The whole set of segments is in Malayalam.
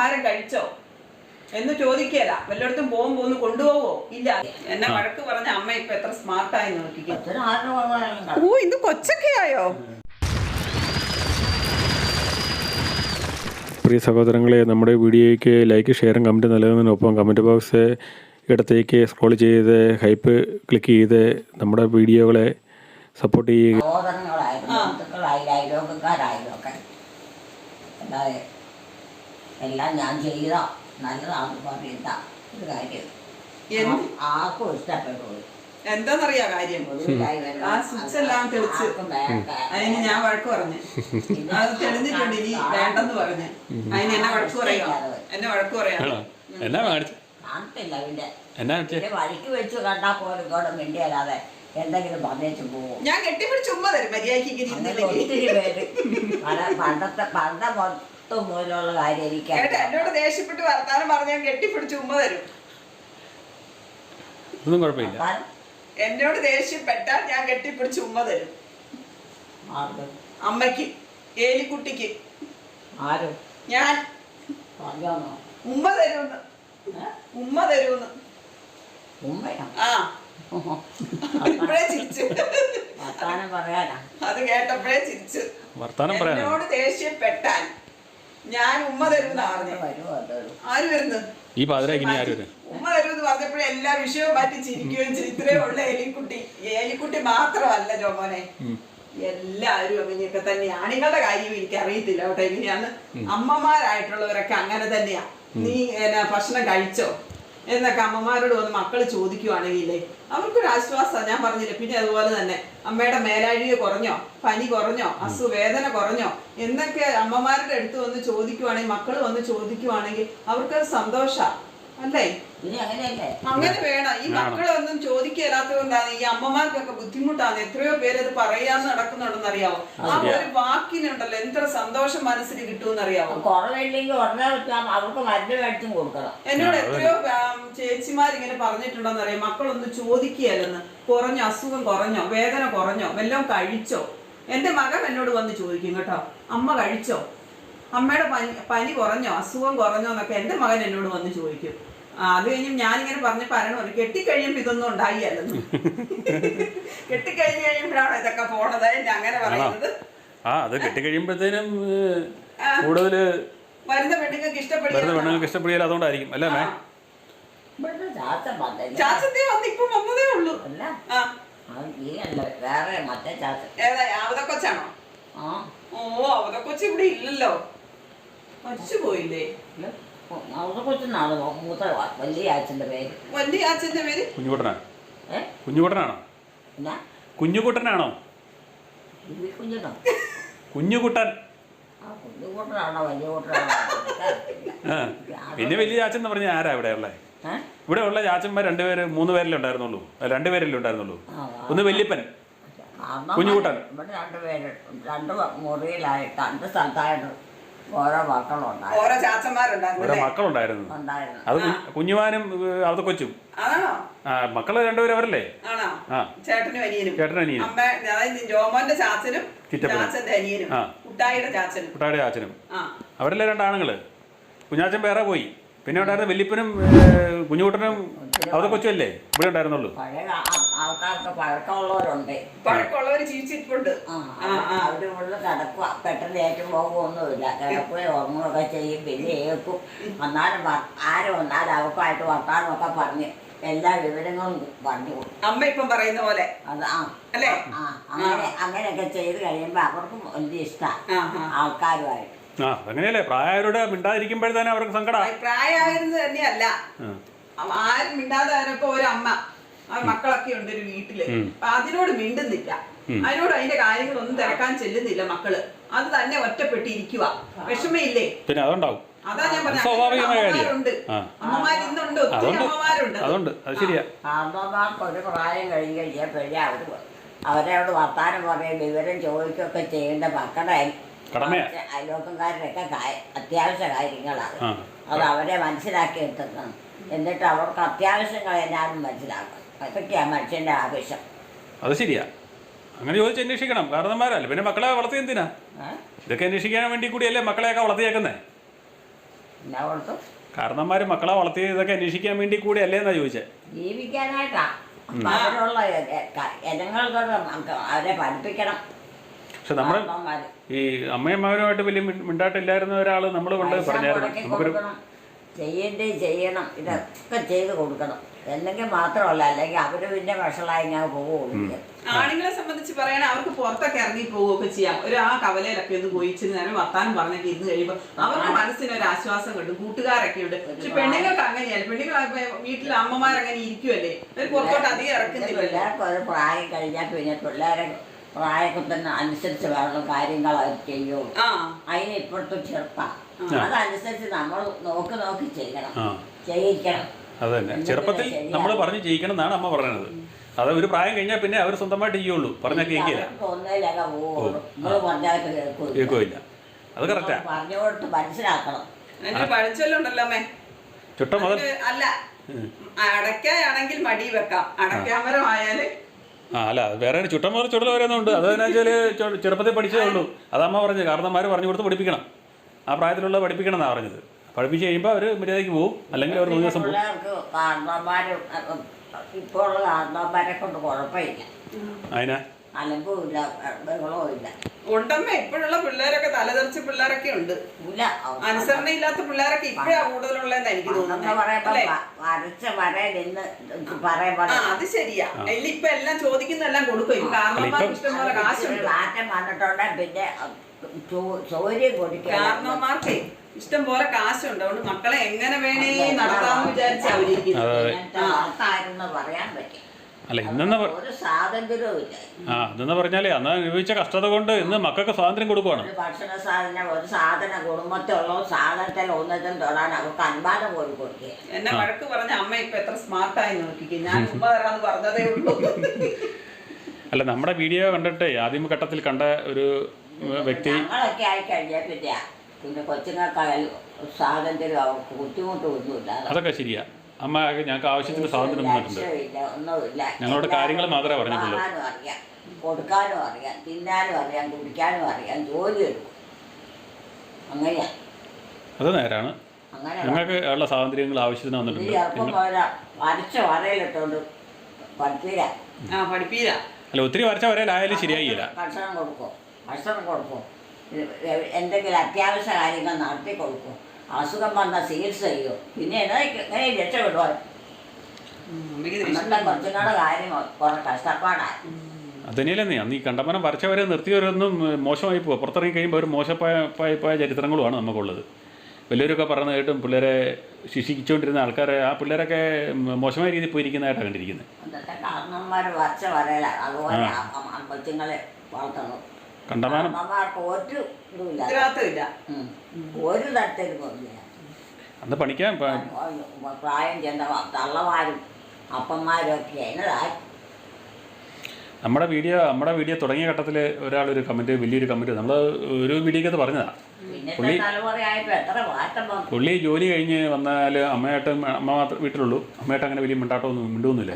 ആഹാരം കഴിച്ചോ? എന്ന് ചോദിക്കല. വല്ലയിടത്തും പോകുമ്പോ പോന്ന് കൊണ്ടുപോവോ? ഇല്ല. എന്നെ വഴക്ക് പറഞ്ഞ അമ്മ ഇപ്പൊ എത്ര സ്മാർട്ടായി നോക്കിക്കും. ഓ ഇത് കൊച്ചൊക്കെയായോ പ്രിയ സഹോദരങ്ങളെ നമ്മുടെ വീഡിയോയ്ക്ക് ലൈക്ക് ഷെയറും കമന്റ് നൽകുന്നതിനൊപ്പം കമന്റ് ബോക്സ് ഇടത്തേക്ക് സ്ക്രോൾ ചെയ്ത് ഹൈപ്പ് ക്ലിക്ക് ചെയ്ത് നമ്മുടെ വീഡിയോകളെ സപ്പോർട്ട് ചെയ്യുക സഹോദരങ്ങളായാലും ബന്ധുക്കളായാലും അയലോക്കക്കാരായാലും ഒക്കെ അല്ലാതെ എല്ലാം ഞാൻ ചെയ്താ. നല്ലതാണെന്ന് പറയുന്ന ഒരു കാര്യം. എന്ത്? ആർക്കും ഇഷ്ടപ്പെട്ടു എന്താന്നറിയാ കാര്യം? ആ സ്വിച്ച് എല്ലാം തെളിച്ച്. അതിന് ഞാൻ വഴക്ക് പറഞ്ഞു. അത് തെളിഞ്ഞിട്ടുണ്ട് ഇനി വേണ്ടെന്ന് പറഞ്ഞു. അതിന് എന്നെ വഴക്ക് പറയാ. എന്നെ വഴക്ക് പറയാ. എന്നാ കാണത്തില്ല പിന്നെ. വഴിക്ക് വെച്ച് കണ്ടാ പോലും ഇങ്ങോട്ട് മിണ്ടിയല്ലാതെ എന്തെങ്കിലും പറഞ്ഞേച്ച് പോകും ഞാൻ കെട്ടിപ്പിടിച്ച് ഉമ്മ തരും. മര്യാദയ്ക്ക് ഇങ്ങനെ പണ്ടത്തെ പണ്ട മൊത്തം മൂലമുള്ള കാര്യമായിരിക്കാം എന്നോട് ദേഷ്യപ്പെട്ട് വർത്താനം പറഞ്ഞ് ഞാൻ കെട്ടിപ്പിടിച്ച് ഉമ്മ തരും. ഒന്നും കുഴപ്പമില്ല. എന്നോട് ദേഷ്യപ്പെട്ടാൽ ഞാൻ കെട്ടിപ്പിടിച്ച് ഉമ്മ തരും. അമ്മയ്ക്ക് അമ്മയ്ക്ക് ഏലിക്കുട്ടിക്ക്. ആരും? ഞാൻ. പറഞ്ഞോന്നോ? ഉമ്മ തരുമെന്ന് ഏ? ഉമ്മ തരുമെന്ന് ഉമ്മയാ? ആ. ഇപ്പഴേ ചിരിച്ചു. വർത്താനം പറയാനാ? അത് കേട്ടപ്പോഴേ ചിരിച്ചു. വർത്താനം പറയാനോ? എന്നോട് ദേഷ്യപ്പെട്ടാൽ ഞാൻ ഉമ്മ തരുന്ന പറഞ്ഞു. ആര് വരുന്നു ഈ പാതിരാക്ക് ഇനി ആര് വരും? ഉമ്മ തരുമെന്ന് പറഞ്ഞപ്പോഴേ എല്ലാ വിഷയവും മാറ്റി ചിരിക്കുകയും ചെയ്തു. ഇത്രേ ഉള്ള എലിക്കുട്ടി എലിക്കുട്ടി മാത്രമല്ല ജോമോനെ. എല്ലാവരും അങ്ങനെയൊക്കെ തന്നെയാണ് നിങ്ങളുടെ കാര്യം എനിക്ക് അറിയത്തില്ല കേട്ടോ എങ്ങനെയാണ് അമ്മമാരായിട്ടുള്ളവരൊക്കെ അങ്ങനെ തന്നെയാ. നീ എന്നാ ഭക്ഷണം കഴിച്ചോ? എന്നൊക്കെ അമ്മമാരോട് വന്ന് മക്കൾ ചോദിക്കുവാണെങ്കിലേ അവർക്കൊരു ആശ്വാസമാണ് ഞാൻ പറഞ്ഞില്ല പിന്നെ അതുപോലെ തന്നെ അമ്മയുടെ മേലാഴിക കുറഞ്ഞോ പനി കുറഞ്ഞോ അസുവേദന കുറഞ്ഞോ എന്നൊക്കെ അമ്മമാരുടെ അടുത്ത് വന്ന് ചോദിക്കുവാണെങ്കിൽ മക്കൾ വന്ന് ചോദിക്കുവാണെങ്കിൽ അവർക്കത് സന്തോഷാ. അല്ലേ? ഇനി അങ്ങനെയല്ലേ? അങ്ങനെ വേണം. ഈ മക്കളൊന്നും ചോദിക്കാത്തത് കൊണ്ടാണ് ഈ അമ്മമാർക്കൊക്കെ ബുദ്ധിമുട്ടാണ്. എത്രയോ പേര് അത് പറയാന്ന് നടക്കുന്നുണ്ടെന്ന് അറിയാവോ ആ ഒരു വാക്കിനുണ്ടല്ലോ എത്ര സന്തോഷം മനസ്സിന് കിട്ടുമെന്ന് അറിയാവോ കുറവില്ലെങ്കിൽ ഉടനെ വെച്ചാൽ അവർക്ക് മരുന്ന് മേടിച്ചും കൊടുക്കണം. എന്നോട് എത്രയോ ചേച്ചിമാർ ഇങ്ങനെ പറഞ്ഞിട്ടുണ്ടെന്ന് അറിയാം മക്കളൊന്നും ചോദിക്കുകയല്ലെന്ന്. കുറഞ്ഞോ അസുഖം കുറഞ്ഞോ വേദന കുറഞ്ഞോ വല്ലതും കഴിച്ചോ? എന്റെ മകൻ എന്നോട് വന്ന് ചോദിക്കും കേട്ടോ. അമ്മ കഴിച്ചോ? അമ്മയുടെ പനി പനി കുറഞ്ഞോ അസുഖം കുറഞ്ഞോ എന്നൊക്കെ എന്റെ മകൻ എന്നോട് വന്ന് ചോദിക്കും. അത് കഴിഞ്ഞ് ഞാനിങ്ങനെ പറഞ്ഞ് പറയണമല്ലോ കെട്ടിക്കഴിയുമ്പോ ഇതൊന്നും ഉണ്ടായില്ലെന്ന് കെട്ടിക്കഴിഞ്ഞ് കഴിയുമ്പോഴാണോ ഇതൊക്കെ പോണത്? അങ്ങനെ പറയുന്നത്. ആ അത് കെട്ടിക്കഴിയുമ്പോഴത്തേനും കൂടുതൽ വരുന്ന പെണ്ണുങ്ങൾക്ക് ഇഷ്ടപ്പെടിയാൽ അതുകൊണ്ടായിരിക്കും. അല്ലേ മേ ഇവിടുത്തെ ചാച്ചൻ വന്നില്ല ചാച്ചത്തെ വന്ന് ഇപ്പൊ വന്നതേ ഉള്ളൂ. വേറെ മറ്റേ ഏതാ അവതക്കൊച്ചാണോ ഓ അവതക്കൊച്ച് ഇവിടെ ഇല്ലല്ലോ. മരിച്ചു പോയില്ലേ അവിടെ കൊച്ചിനാണ് മൂത്ത വലിയ ചാച്ചന്റെ പേര്. വലിയ അച്ഛന്റെ പേര്? കുഞ്ഞുകുട്ടനാ? ഏ? കുഞ്ഞുകുട്ടനാണോ? പിന്നെ കുഞ്ഞുകുട്ടനാണോ? കുഞ്ഞുകുട്ടൻ. ആ കുഞ്ഞുകൂട്ടനാണോ? വലിയ കൂട്ടനാണോ ആ പിന്നെ വലിയ ചാച്ചൻ എന്ന് പറഞ്ഞാൽ ആരാ ഇവിടെ ഉള്ളത് ഇവിടെ ഉള്ള ചാച്ചന്മാർ രണ്ടുപേര് മൂന്ന് പേരല്ലേ ഉണ്ടായിരുന്നുള്ളൂ. രണ്ടുപേരല്ലേ ഉണ്ടായിരുന്നുള്ളൂ. ഒന്ന് വല്യപ്പൻ. കുഞ്ഞുകുട്ടൻ. ഇവിടെ രണ്ട് പേര് രണ്ട് മുറിയിലായിട്ട് രണ്ട് സ്ഥലത്തായിട്ട് ഓരോ ചാച്ചന്മാരുണ്ടായിരുന്നു? മക്കളുണ്ടായിരുന്നു. ഉണ്ടായിരുന്നു. അത് കുഞ്ഞ്- കുഞ്ഞുമാനും അത് കൊച്ചും. ആണോ? ആ മക്കൾ രണ്ടുപേരും അവരല്ലേ? ആണോ? ആ. ചേട്ടനും അനിയനും. ചേട്ടനും അനിയനും. അമ്മ അതായത് ജോമോന്റെ ചാച്ചനും ചിറ്റപ്പനും. ചാച്ചന്റെ അനിയനും. ആ. കുട്ടായിയുടെ ചാച്ചനും. കുട്ടാടെ ആ. അവരല്ലേ രണ്ടാണുങ്ങൾ? കുഞ്ഞാച്ചൻ വേറെ പോയി. പിന്നെ ഉണ്ടായിരുന്ന വല്യപ്പനും കുഞ്ഞുകുട്ടനും അവത കൊച്ചുമല്ലേ? ഇവിടെ ഉണ്ടായിരുന്നുള്ളൂ. പഴയ ആൾക്കാർക്ക് പഴക്കമുള്ളവരുണ്ട്. പഴക്കമുള്ളവര് ജീവിച്ചിട്ടുണ്ട്. അവർ ഉള്ളിൽ കിടക്കുക പെട്ടെന്ന് ഏറ്റവും പോകുമൊന്നുമില്ല കിടക്കുകയും ഉറങ്ങുകയൊക്കെ ചെയ്യും. പിന്നെ ഏൽക്കും. വന്നാലും ആരും ആര് വന്നാലും അവർക്കായിട്ട് വർത്താനമൊക്കെ പറഞ്ഞ് എല്ലാ വിവരങ്ങളും പറഞ്ഞു കൊടുക്കും. അമ്മ ഇപ്പം പറയുന്ന പോലെ. അത് ആ. അല്ലേ? ആ അങ്ങനെ അങ്ങനെയൊക്കെ ചെയ്ത് കഴിയുമ്പോൾ അവർക്കും വലിയ ഇഷ്ടമാണ് ആ ആ. ആ ആൾക്കാരുമായിട്ട് അങ്ങനെയല്ലേ പ്രായവരോട് മിണ്ടാതിരിക്കുമ്പോഴത്തേനും അവർക്ക് സങ്കടം. പ്രായമായിരുന്നു തന്നെയല്ല. ആരും മിണ്ടാതെ ഒരമ്മ ഒരു അമ്മ. മക്കളൊക്കെ ഉണ്ട് ഒരു വീട്ടിൽ. അപ്പൊ അതിനോട് മിണ്ടുന്നില്ല. അതിനോട് അതിന്റെ കാര്യങ്ങളൊന്നും തിരക്കാൻ ചെല്ലുന്നില്ല മക്കൾ. അത് തന്നെ ഒറ്റപ്പെട്ടിരിക്കുക വിഷമയില്ലേ? പിന്നെ അതുണ്ടാവും. അതാ ഞാൻ പറഞ്ഞുണ്ട്. അമ്മമാർ ഇന്നുണ്ട് ഒത്തിരി അതുണ്ട്. അമ്മമാരുണ്ട്. അതുണ്ട്. അത് ശരിയാ. കാരണവന്മാർക്ക് ഒരു പ്രായം കഴിഞ്ഞ് കഴിഞ്ഞപ്പോഴേ അവർ അവരോട് വർത്താനം പറയും വിവരം ചോദിക്കുകയൊക്കെ ചെയ്യേണ്ട മക്കളുടെ കടമയാ. അയലോക്കക്കാരുടെയൊക്കെ കാ- അത്യാവശ്യ കാര്യങ്ങളാണ് അത് അവരെ മനസ്സിലാക്കി എടുത്തതാണ് എന്നിട്ട് അവർക്ക് അത്യാവശ്യങ്ങൾ എല്ലാവരും മനസ്സിലാക്കണം. അതൊക്കെയാണ് മനുഷ്യന്റെ ആവശ്യം അത് ശരിയാ. അങ്ങനെ ചോദിച്ച് അന്വേഷിക്കണം. കാരണന്മാരല്ല പിന്നെ മക്കളെ വളർത്തി എന്തിനാ? ഇതൊക്കെ അന്വേഷിക്കാൻ വേണ്ടി കൂടിയല്ലേ മക്കളെയൊക്കെ വളർത്തിയേക്കുന്നേ? എന്നാ കാരണന്മാർ മക്കളെ വളർത്തി ഇതൊക്കെ അന്വേഷിക്കാൻ വേണ്ടി കൂടി അല്ലേ എന്നാ ചോദിച്ചേ? ജീവിക്കാനായിട്ടാ. ജനങ്ങൾക്കൊക്കെ അവരെ പഠിപ്പിക്കണം. പക്ഷെ നമ്മൾ ഈ അമ്മയമ്മമാരുമായിട്ട് വലിയ മിണ്ടാട്ടില്ലായിരുന്ന ഒരാൾ നമ്മൾ കൊണ്ട് പറഞ്ഞായിരുന്നു. നമുക്കൊരു ചെയ്യേണ്ടേ ചെയ്യണം. ഇതൊക്കെ ചെയ്ത് കൊടുക്കണം. അല്ലെങ്കിൽ മാത്രമല്ല അല്ലെങ്കിൽ അവർ പിന്നെ വഷളായി ഞാൻ പോവുകയുള്ളൂ. ആണുങ്ങളെ സംബന്ധിച്ച് പറയണ അവർക്ക് പുറത്തൊക്കെ ഇറങ്ങി പോവുകയൊക്കെ ചെയ്യാം. ഒരു ആ കവലയിലൊക്കെ ഒന്ന് പോയി ഇച്ചിരി നേരം വർത്താനം പറഞ്ഞൊക്കെ ഇരുന്ന് കഴിയുമ്പോൾ അവർക്ക് മനസ്സിന് ഒരു ആശ്വാസം കിട്ടും കൂട്ടുകാരൊക്കെ ഉണ്ട്. പക്ഷെ പെണ്ണുങ്ങൾക്ക് അങ്ങനെയല്ല. പെണ്ണുങ്ങൾ വീട്ടിലെ അമ്മമാരങ്ങനെ ഇരിക്കുമല്ലേ അവർ പുറത്തോട്ട് അധികം ഇറക്കുന്നില്ല. പിള്ളേർക്ക് ഒരു പ്രായം കഴിഞ്ഞാൽ പിന്നെ പിള്ളേരെ പ്രായത്തിന് അനുസരിച്ച് വേണം കാര്യങ്ങൾ അവർ ചെയ്യുള്ളൂ അതിന് ഇപ്പോഴത്തെ ചെറുപ്പം. അതനുസരിച്ച് നമ്മൾ നോക്കി നോക്കി ചെയ്യണം. ചെയ്യിക്കണം. അത് തന്നെ ചെറുപ്പത്തിൽ നമ്മൾ പറഞ്ഞ് ചെയ്യിക്കണം എന്നാണ് അമ്മ പറയുന്നത് അത് ഒരു പ്രായം കഴിഞ്ഞാൽ പിന്നെ അവർ സ്വന്തമായിട്ട് ചെയ്യുള്ളൂ. പറഞ്ഞാൽ കേൾക്കില്ല. കേൾക്കില്ല. അത് കറക്റ്റാ പറഞ്ഞു കൊടുത്ത് മനസ്സിലാക്കണം. പഴഞ്ചൊല്ലുണ്ടല്ലോ അമ്മേ. ചുട്ട മുതൽ. അല്ല. അടയ്ക്കാണെങ്കിൽ മടി വെക്കാം. അടയ്ക്കാമരമായാൽ ആ. അല്ല വേറെ ചുട്ടം മുതൽ ചുടൽ വരുന്നുണ്ട് അത് എന്നാ വെച്ചാൽ ചെറുപ്പത്തിൽ പഠിച്ചേ ഉള്ളൂ. അതമ്മ പറഞ്ഞു കാരണം കാരണന്മാർ പറഞ്ഞു കൊടുത്ത് പഠിപ്പിക്കണം. ആ പ്രായത്തിലുള്ള പഠിപ്പിക്കണം എന്നാണ് പറഞ്ഞത്. പഠിപ്പിച്ച് കഴിയുമ്പോൾ അവർ മര്യാദയ്ക്ക് പോകും അല്ലെങ്കിൽ അവർ മൂന്ന് ദിവസം പോകും പിള്ളേർക്ക് കാരണന്മാരും ഇപ്പോൾ ഉള്ള കാരണന്മാരെ കൊണ്ട് കുഴപ്പമില്ല. അതിനാ അലമ്പും ഇല്ല ബഹളവും ഇല്ല. ഉണ്ടമ്മ ഇപ്പോഴുള്ള പിള്ളേരൊക്കെ തലതെറിച്ച പിള്ളേരൊക്കെ ഉണ്ട്. ഇല്ല അനുസരണയില്ലാത്ത പിള്ളേരൊക്കെ ഇപ്പോഴാ കൂടുതലുള്ളതെന്ന് എനിക്ക് തോന്നുന്നത് അല്ലേ? വരച്ച വരയിൽ അത് ശരിയാ. എല്ലാം ഇപ്പൊ എല്ലാം ചോദിക്കുന്നെല്ലാം കൊടുക്കും. ഇപ്പൊ കാരണവന്മാർക്ക് ഇഷ്ടംപോലെ കാശുണ്ട്. മാറ്റം വന്നിട്ടുണ്ടെ. പിന്നെ ചോര്യം കൊടുക്കുക കാരണവന്മാർക്ക് ഇഷ്ടം പോലെ കാശുണ്ട്. അതുകൊണ്ട് മക്കളെ എങ്ങനെ വേണേ നടത്താന്ന് വിചാരിച്ച അവരിയ്ക്കുന്നത് ഇങ്ങനത്തെ പറയാൻ പറ്റും. അല്ല ഇന്നെന്ന് പ- ഒരു സ്വാതന്ത്ര്യവും ഇല്ല. ആ ഇതെന്ന് പറഞ്ഞാലേ അന്ന് അനുഭവിച്ച കഷ്ടത കൊണ്ട് ഇന്ന് മക്കൾക്ക് സ്വാതന്ത്ര്യം കൊടുക്കുവാണ്. ഒരു ഭക്ഷണ സാധനം ഒരു സാധനം കുടുംബത്തിലുള്ള സാധനത്തിൽ ഒന്നത്തിൽ തൊടാൻ അവർക്ക് അനുവാദം പോലും കൊടുക്കുക എന്നെ വഴക്ക് പറഞ്ഞ അമ്മ ഇപ്പൊ എത്ര സ്മാർട്ടായി നോക്കിക്കും. ഞാൻ ഉമ്മ തരാന്ന് പറഞ്ഞതേ ഉള്ളൂ. അല്ല നമ്മുടെ വീഡിയോ കണ്ടിട്ട് ആദ്യം ഘട്ടത്തിൽ കണ്ട ഒരു വ്യക്തി ഞങ്ങളൊക്കെ ആയി കഴിഞ്ഞാൽ പിന്നെ പിന്നെ കൊച്ചുങ്ങൾക്കായാലും സ്വാതന്ത്ര്യം അവർക്ക് ബുദ്ധിമുട്ടൊന്നുമില്ല അതൊക്കെ ശരിയാ. അമ്മ ഞങ്ങൾക്ക് ആവശ്യത്തിന് സ്വാതന്ത്ര്യം തന്നിട്ടുണ്ട്. ഒന്നുമില്ല. ഞങ്ങളുടെ കാര്യങ്ങൾ മാത്രമേ പറഞ്ഞിട്ടുള്ളൂ. അറിയാം. കൊടുക്കാനും അറിയാം. തിന്നാനും അറിയാം. കുടിക്കാനും അറിയാം. ജോലി എടുക്കും. അങ്ങനെയാ. അത് നേരാണ്. ഞങ്ങൾക്ക് ഉള്ള സ്വാതന്ത്ര്യങ്ങൾ ആവശ്യത്തിന് വന്നിട്ടുണ്ട്. വരച്ച വരയിലിട്ടോണ്ട് പഠിപ്പീരാ. ആ പഠിപ്പീരാ. അല്ല ഒത്തിരി വരച്ച വരയിലായാലും ശരിയായില്ല. ഭക്ഷണം കൊടുക്കും. ഭക്ഷണം കൊടുക്കും. എന്തെങ്കിലും അത്യാവശ്യ കാര്യങ്ങൾ നടത്തി കൊടുക്കും. അസുഖം വന്നാൽ ചികിത്സ ചെയ്യും. പിന്നെ എന്നാ അന്നത്തെ കൊച്ചുങ്ങളുടെ കാര്യം കുറെ കഷ്ടപ്പാടായി. അത് നീ അന്ന് ഈ കണ്ടമനം വരച്ചവരെ നിർത്തിയവരൊന്നും മോശമായി പോകുക പുറത്തിറങ്ങി കഴിയുമ്പോൾ ഒരു മോശമായ പായ പായ ചരിത്രങ്ങളുമാണ് നമുക്കുള്ളത്. വലിയവരൊക്കെ പറഞ്ഞു കേട്ടും പിള്ളേരെ ശിക്ഷിച്ചുകൊണ്ടിരുന്ന ആൾക്കാരെ ആ പിള്ളേരൊക്കെ മോശമായ രീതിയിൽ പോയിരിക്കുന്നതായിട്ടാണ് കണ്ടിരിക്കുന്നത്. കണ്ടമാനം. കാരണന്മാർക്ക് ഒരു ഇതുമില്ല. ഉത്തരവാദിത്തമില്ല ഉം. ഒരു തരത്തിലും ഇല്ല അന്ന് പണിക്കാൻ പ- പ്രായം ചെന്ന തള്ളമാരും അപ്പന്മാരും ഒക്കെ എന്നതായി നമ്മുടെ വീഡിയോ നമ്മുടെ വീഡിയോ തുടങ്ങിയ ഘട്ടത്തിൽ ഒരാളൊരു കമന്റ് വലിയൊരു കമന്റ് നമ്മൾ ഒരു വീഡിയോക്കകത്ത് പറഞ്ഞതാണ് വന്നു. പുള്ളി ജോലി കഴിഞ്ഞ് വന്നാൽ അമ്മയായിട്ട് അമ്മ മാത്രം വീട്ടിലുള്ളൂ. അമ്മയായിട്ട് അങ്ങനെ വലിയ മിണ്ടാട്ടമൊന്നും മിണ്ടൊന്നുമില്ല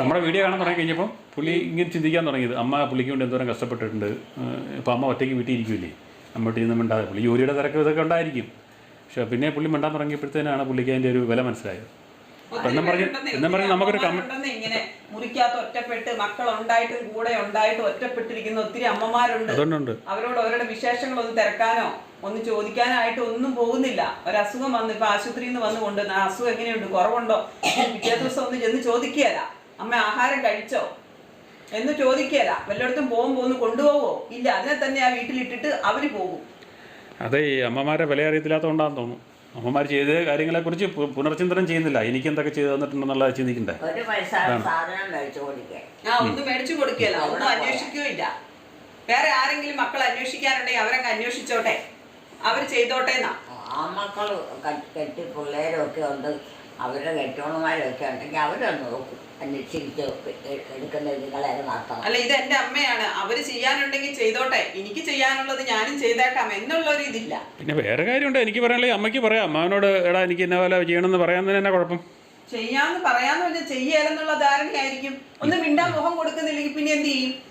നമ്മുടെ വീഡിയോ കാണാൻ തുടങ്ങി കഴിഞ്ഞപ്പം പുള്ളി ഇങ്ങനെ ചിന്തിക്കാൻ തുടങ്ങിയത്. അമ്മ പുള്ളിക്ക് വേണ്ടി എന്തോരം കഷ്ടപ്പെട്ടിട്ടുണ്ട്. ഇപ്പോൾ അമ്മ ഒറ്റയ്ക്ക് വീട്ടിൽ ഇരിക്കില്ലേ അമ്മ വീട്ടിൽ നിന്ന് മിണ്ടാതെ. പുള്ളി ജോലിയുടെ തിരക്ക് ഇതൊക്കെ ഉണ്ടായിരിക്കും. പക്ഷേ പിന്നെ പുള്ളി മിണ്ടാൻ തുടങ്ങിയപ്പോഴത്തേനാണ് പുള്ളിക്ക് അതിന്റെ ഒരു വില മനസ്സിലായത്. എന്നും പറഞ്ഞ് എന്നും പറഞ്ഞ് നമുക്കൊരു ഇങ്ങനെ മുറിക്കകത്ത് ഒറ്റപ്പെട്ട് മക്കൾ ഉണ്ടായിട്ടും കൂടെ ഉണ്ടായിട്ട് ഒറ്റപ്പെട്ടിരിക്കുന്ന ഒത്തിരി അമ്മമാരുണ്ട്. അതുകൊണ്ടുണ്ട്. അവരോട് അവരുടെ വിശേഷങ്ങൾ ഒന്ന് തിരക്കാനോ ഒന്ന് ചോദിക്കാനായിട്ട് ഒന്നും പോകുന്നില്ല. ഒരസുഖം വന്ന് ഇപ്പൊ ആശുപത്രിയിൽ നിന്ന് വന്ന് കൊണ്ട് അസുഖം എങ്ങനെയുണ്ട്? കുറവുണ്ടോ? പിറ്റേ ദിവസം ഒന്ന് ചെന്ന് ചോദിക്കുകയല്ല അമ്മ ആഹാരം കഴിച്ചോ? എന്ന് ചോദിക്കുകയല്ല വല്ലയിടത്തും പോകുമ്പോ ഒന്ന് കൊണ്ടുപോവോ? ഇല്ല അതിനെ തന്നെ ആ വീട്ടിലിട്ടിട്ട് അവർ പോകും. അതെ ഈ അമ്മമാരെ വില അറിയത്തില്ലാത്തതുകൊണ്ടാണെന്ന് തോന്നുന്നു. അമ്മമാർ ചെയ്ത കാര്യങ്ങളെക്കുറിച്ച് കുറിച്ച് പുനർചിന്തനം ചെയ്യുന്നില്ല. എനിക്ക് എന്തൊക്കെ ചെയ്തു തന്നിട്ടുണ്ടെന്നുള്ള ചിന്തിക്കണ്ടേ? ഒരു പൈസ സാധനം കഴിച്ചു കൊടുക്കുക ആ ഒന്നും മേടിച്ചു കൊടുക്കുകയല്ല. ഒന്നും അന്വേഷിക്കുകയില്ല. വേറെ ആരെങ്കിലും മക്കൾ അന്വേഷിക്കാനുണ്ടെങ്കിൽ അവരങ്ങ് അന്വേഷിച്ചോട്ടെ. അവർ ചെയ്തോട്ടെ എന്നാ ആ മക്കൾ കെട്ടി പിള്ളേരൊക്കെ ഒക്കെ ഉണ്ട്. അവരുടെ കെട്ടോണമാരൊക്കെ ഉണ്ടെങ്കിൽ അവരൊന്ന് നോക്കും. അന്വേഷിച്ച് എ- എടുക്കുന്ന നിങ്ങളെ മാത്രം. അല്ല ഇത് എന്റെ അമ്മയാണ്. അവർ ചെയ്യാനുണ്ടെങ്കിൽ ചെയ്തോട്ടെ. എനിക്ക് ചെയ്യാനുള്ളത് ഞാനും ചെയ്തേക്കാം എന്നുള്ള ഒരു ഇതില്ല. പിന്നെ വേറെ കാര്യമുണ്ട്. എനിക്ക് പറയാനുള്ള അമ്മയ്ക്ക് പറയാം. അമ്മാവനോട് എടാ എനിക്ക് ഇന്ന പോലെ ചെയ്യണമെന്ന് പറയാൻ തന്നെ കുഴപ്പം? ചെയ്യാന്ന് പറയാന്ന് പറഞ്ഞാൽ ചെയ്യലെന്നുള്ള ധാരണയായിരിക്കും. ഒന്ന് മിണ്ടാൻ മുഖം കൊടുക്കുന്നില്ലെങ്കിൽ പിന്നെ എന്ത് ചെയ്യും?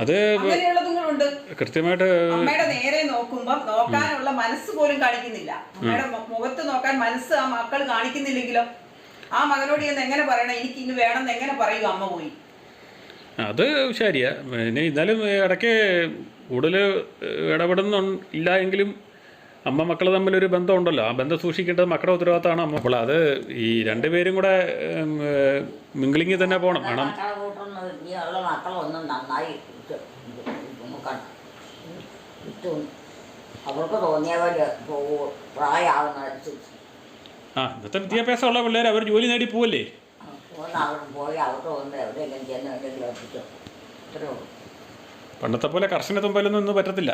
അത് കൃത്യമായിട്ട് അമ്മയുടെ നേരെ നോക്കുമ്പോൾ നോക്കാനുള്ള മനസ്സ് പോലും കാണിക്കുന്നില്ല. അമ്മയുടെ മുഖത്ത് നോക്കാൻ മനസ്സ് ആ മക്കൾ കാണിക്കുന്നില്ലെങ്കിലോ? ആ മകനോട് എന്ന് എങ്ങനെ പറയണം? എനിക്ക് ഇന്ന് വേണമെന്ന് എങ്ങനെ പറയൂ അമ്മ പോയി? അത് ശരിയാ പിന്നെ എന്നാലും ഇടയ്ക്ക് കൂടുതൽ ഇടപെടുന്നില്ല എങ്കിലും അമ്മ മക്കൾ തമ്മിലൊരു ബന്ധമുണ്ടല്ലോ. ആ ബന്ധം സൂക്ഷിക്കേണ്ടത് മക്കളുടെ ഉത്തരവാദിത്തമാണ് അമ്മ. അപ്പോൾ അത് ഈ രണ്ടുപേരും കൂടെ മിങ്കിളിങ്ങിൽ തന്നെ പോകണം കാരണം മക്കളൊന്നും നന്നായി നോക്കണം. ഇട്ടും അവർക്ക് തോന്നിയ പോലെ പോകും പ്രായമാകുന്നതനുസരിച്ച് ആ ഇന്നത്തെ വിദ്യാഭ്യാസമുള്ള പിള്ളേർ അവർ ജോലി നേടി പോവല്ലേ? പോയി അവിടെ വന്ന് എവിടെയെങ്കിലും ചെന്ന് എവിടെയെങ്കിലും എത്തിച്ചോ ഇത്രേ ഉള്ളൂ. പണ്ടത്തെ പോലെ കർശന തുമ്പലൊന്നും ഒന്നും പറ്റത്തില്ല.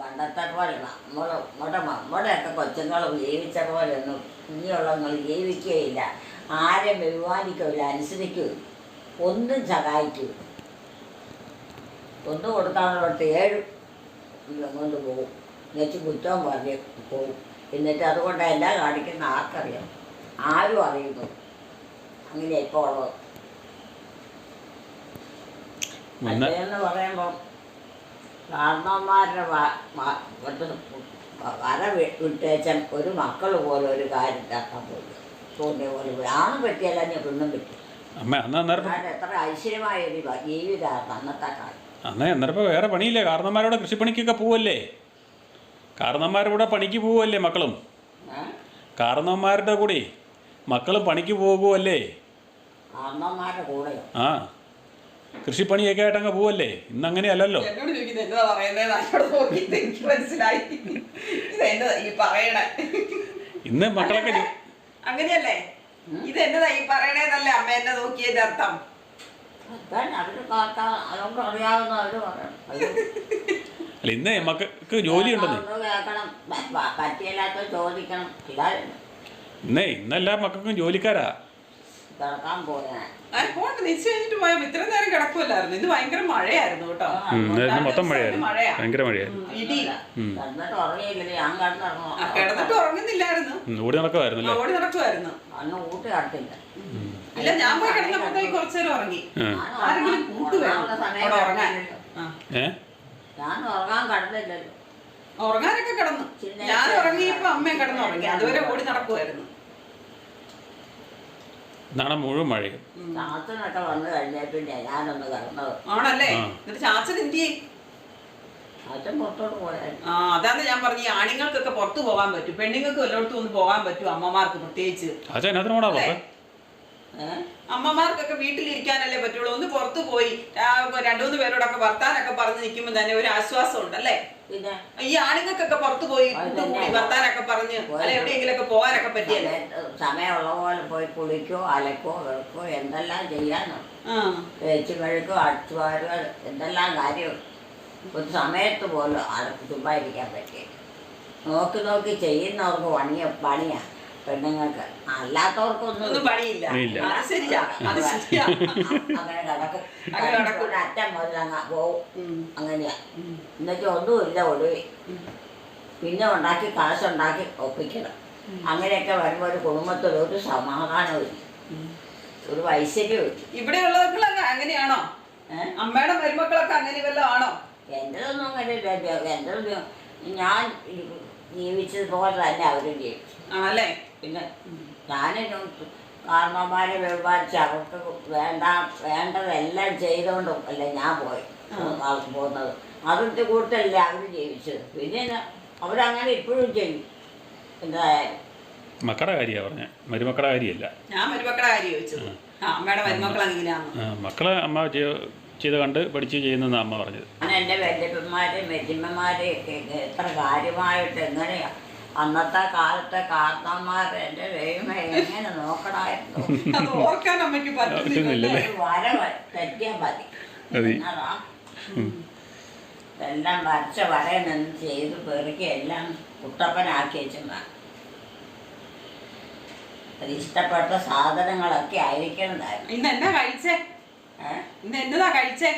പണ്ടത്തെ പോലെ നമ്മൾ നമ്മുടെ നമ്മുടെയൊക്കെ കൊച്ചുങ്ങൾ ജീവിച്ച പോലെ ഒന്നും ഇനിയുള്ളവങ്ങൾ ജീവിക്കുകയില്ല. ആരെയും ബഹുമാനിക്കില്ല അനുസരിക്കൂ. ഒന്നും സഹായിക്കില്ല ഒന്നും കൊടുക്കാനുള്ളടത്ത് ഏഴ് കൊണ്ട് പോകും. എന്നിട്ട് കുറ്റവും പറഞ്ഞ് പോകും. എന്നിട്ട് അതുകൊണ്ട് എല്ലാം കാണിക്കുന്ന ആർക്കറിയാം? ആരും അറിയുന്നു അങ്ങനെ ഇപ്പോൾ ഉള്ളത്. എന്ന് പറയുമ്പോൾ കാരണവന്മാരുടെ വര വിട്ടേച്ചൻ ഒരു മക്കൾ പോലും ഒരു കാര്യം കേൾക്കാൻ പോലും തോന്നിയ പോലെ ആണ് പറ്റിയല്ല ഞാൻ പെണ്ണും പറ്റി എത്ര ഐശ്വര്യമായ ഒരു ജീവിതമായിരുന്നു ജീവിതമാണ് അന്നത്തെ കാലം അന്ന് അന്നേരം ഇപ്പോൾ വേറെ പണിയില്ലേ? കാരണന്മാരോടെ കൃഷിപ്പണിക്കൊക്കെ പോവല്ലേ? കാരണന്മാരുടെ പണിക്ക് പോവല്ലേ മക്കളും? കാരണന്മാരുടെ കൂടി മക്കളും പണിക്ക് പോകുമല്ലേ ആ. കൃഷിപ്പണിയൊക്കെ ആയിട്ട് അങ്ങ് പോവല്ലേ ഇന്ന് ഈ പറയണേ? ഇന്ന് മക്കളൊക്കെ അങ്ങനെയല്ലേ? ഇത് എന്നതാ ഈ പറയണേന്നല്ലേ അമ്മ എന്നെ നോക്കിയതിന്റെ അർത്ഥം? അല്ല ഇന്ന് മക്കൾക്ക് ജോലി ഉണ്ടെന്നേ ഇന്നേ ഇന്നെല്ലാ മക്കൾക്കും ജോലിക്കാരാ. നേരം കിടക്കുമല്ലായിരുന്നു ഭയങ്കര മഴയായിരുന്നു കേട്ടോ. മൊത്തം മഴയായിരുന്നു. ഭയങ്കര മഴയായിരുന്നു. കിടന്നിട്ട് ഉറങ്ങുന്നില്ലായിരുന്നു. ഓടി നടക്കുമായിരുന്നു ആ, അല്ലേ ഓടി നടക്കുമായിരുന്നു അന്ന് ഊട്ടി കിടത്തില്ല ഇല്ല ഞാൻ പോയി കിടന്നപ്പോഴത്തേക്ക് കുറച്ചു നേരം ഉറങ്ങി ആരെങ്കിലും കൂട്ട് വേണം. അവിടെ ഉറങ്ങാൻ. ആ. ഞാൻ ഉറങ്ങാൻ കിടന്നില്ലല്ലോ. ഉറങ്ങാനൊക്കെ കിടന്നു. ഞാൻ ഉറങ്ങിയപ്പോ അമ്മയും കിടന്നു ഉറങ്ങി. അതുവരെ ഓടി നടക്കുമായിരുന്നു നാളെ മുഴുവൻ മഴയും. ചാത്തനൊക്കെ വന്നു കഴിഞ്ഞാൽ പിന്നെ ഞാനൊന്ന് കിടന്നത്. ആണല്ലേ? ആ. എന്നിട്ട് ചാച്ചൻ എന്ത് ചെയ്യും? അച്ഛൻ പുറത്തോട്ട് പോയായിരുന്നു. ആ അതാണ് ഞാൻ പറഞ്ഞു ഈ ആണുങ്ങൾക്കൊക്കെ പുറത്തു പോകാൻ പറ്റും. പെണ്ണുങ്ങൾക്ക് എല്ലായിടത്തും ഒന്ന് പോകാൻ പറ്റും. അമ്മമാർക്ക് പ്രത്യേകിച്ച് പോടാ അല്ലേ? പപ്പ ഏഹ് അമ്മമാർക്കൊക്കെ വീട്ടിലിരിക്കാനല്ലേ പറ്റുള്ളൂ. ഒന്ന് പുറത്തു പോയി രണ്ടുമൂന്ന് രണ്ടു മൂന്ന് പേരോടൊക്കെ വർത്താനൊക്കെ പറഞ്ഞ് നിൽക്കുമ്പോൾ തന്നെ ഒരു ആശ്വാസം ഉണ്ടല്ലേ ഈ ആണുങ്ങൾക്കൊക്കെ പുറത്തു പോയി കൂട്ടുകൂടി വർത്താനൊക്കെ പറഞ്ഞ് അല്ലെ എവിടെയെങ്കിലൊക്കെ പോകാനൊക്കെ പറ്റിയല്ലേ? സമയമുള്ള പോലെ പോയി കുളിക്കോ അലക്കോ വെളുക്കോ എന്തെല്ലാം ചെയ്യാനോ. തേച്ച് മെഴുക്കോ അടിച്ചു എന്തെല്ലാം കാര്യം. ഒരു സമയത്ത് പോലും അടക്ക് ചുമ്പായിരിക്കാൻ പറ്റിയ നോക്കി നോക്കി ചെയ്യുന്നവർക്ക് പണിയ പണിയാ. പെണ്ണുങ്ങൾക്ക് അല്ലാത്തവർക്കൊന്നും പണിയില്ല. ശരിയാ. അത് ശരിയാ. അങ്ങനെ കിടക്കും കിടക്കും. അറ്റം മുതൽ അങ്ങ് പോവും. അങ്ങനെയാ. എന്നിട്ട് ഒന്നുമില്ല ഒടുവിൽ. പിന്നെ ഉണ്ടാക്കി കാശുണ്ടാക്കി ഒപ്പിക്കണം. അങ്ങനെയൊക്കെ വരുമ്പോൾ ഒരു കുടുംബത്തിൽ ഒരു സമാധാനവും ഒരു ഐശ്വര്യവും ഇവിടെയുള്ളതൊക്കെ അങ്ങനെയാണോ? അമ്മയുടെ മരുമക്കളൊക്കെ അങ്ങനെ വല്ലതും ആണോ? എന്റെതൊന്നും അങ്ങനെ എന്റെ ഞാൻ ജീവിച്ചതുപോലെ തന്നെ അവരും ജീവിച്ചു. ആണല്ലേ? പിന്നെ ഞാനും കാർമ്മമാരെ ബഹുമാനിച്ച് അവർക്ക് വേണ്ട വേണ്ടതെല്ലാം ചെയ്തുകൊണ്ടും അല്ല ഞാൻ പോയി ആൾക്ക് പോകുന്നത്. അതിന്റെ കൂട്ടല്ലേ അവർ ജീവിച്ചത് പിന്നെ അവരങ്ങനെ ഇപ്പോഴും ചെയ്യും. എന്തായാലും. മക്കളുടെ കാര്യമാണ് പറഞ്ഞ. മരുമക്കളുടെ കാര്യമല്ല. ഞാൻ മരുമക്കളുടെ കാര്യം ചോദിച്ചത് ആ. അമ്മയുടെ മരുമക്കൾ എങ്ങനെയാന്ന് മക്കളെ അമ്മ ചെയ്ത് കണ്ട് പഠിച്ച് ചെയ്യുന്നതെന്നാണ് അമ്മ പറഞ്ഞത്. ഞാൻ എന്റെ വല്യപ്പന്മാരെയും വല്യമ്മമാരെയും ഒക്കെ എത്ര കാര്യമായിട്ട് എങ്ങനെയാ അന്നത്തെ കാലത്തെ കാർത്താന്മാരുടെ എന്റെ വേമ എങ്ങനെ നോക്കണമായിരുന്നു അത് ഓർക്കാൻ അമ്മയ്ക്ക് പറ്റുന്നില്ല വര വ- തെറ്റിയാൽ മതി. എന്നതാ എല്ലാം വരച്ച വരയിൽ നിന്ന് ചെയ്ത് പെറുക്കി എല്ലാം കുട്ടപ്പനാക്കി വെച്ചാൽ അത് ഇഷ്ടപ്പെട്ട സാധനങ്ങളൊക്കെ ആയിരിക്കണതായിരുന്നു. ഇന്ന് എന്നാ കഴിച്ചേ? ഇന്ന് എന്നതാ കഴിച്ചേ?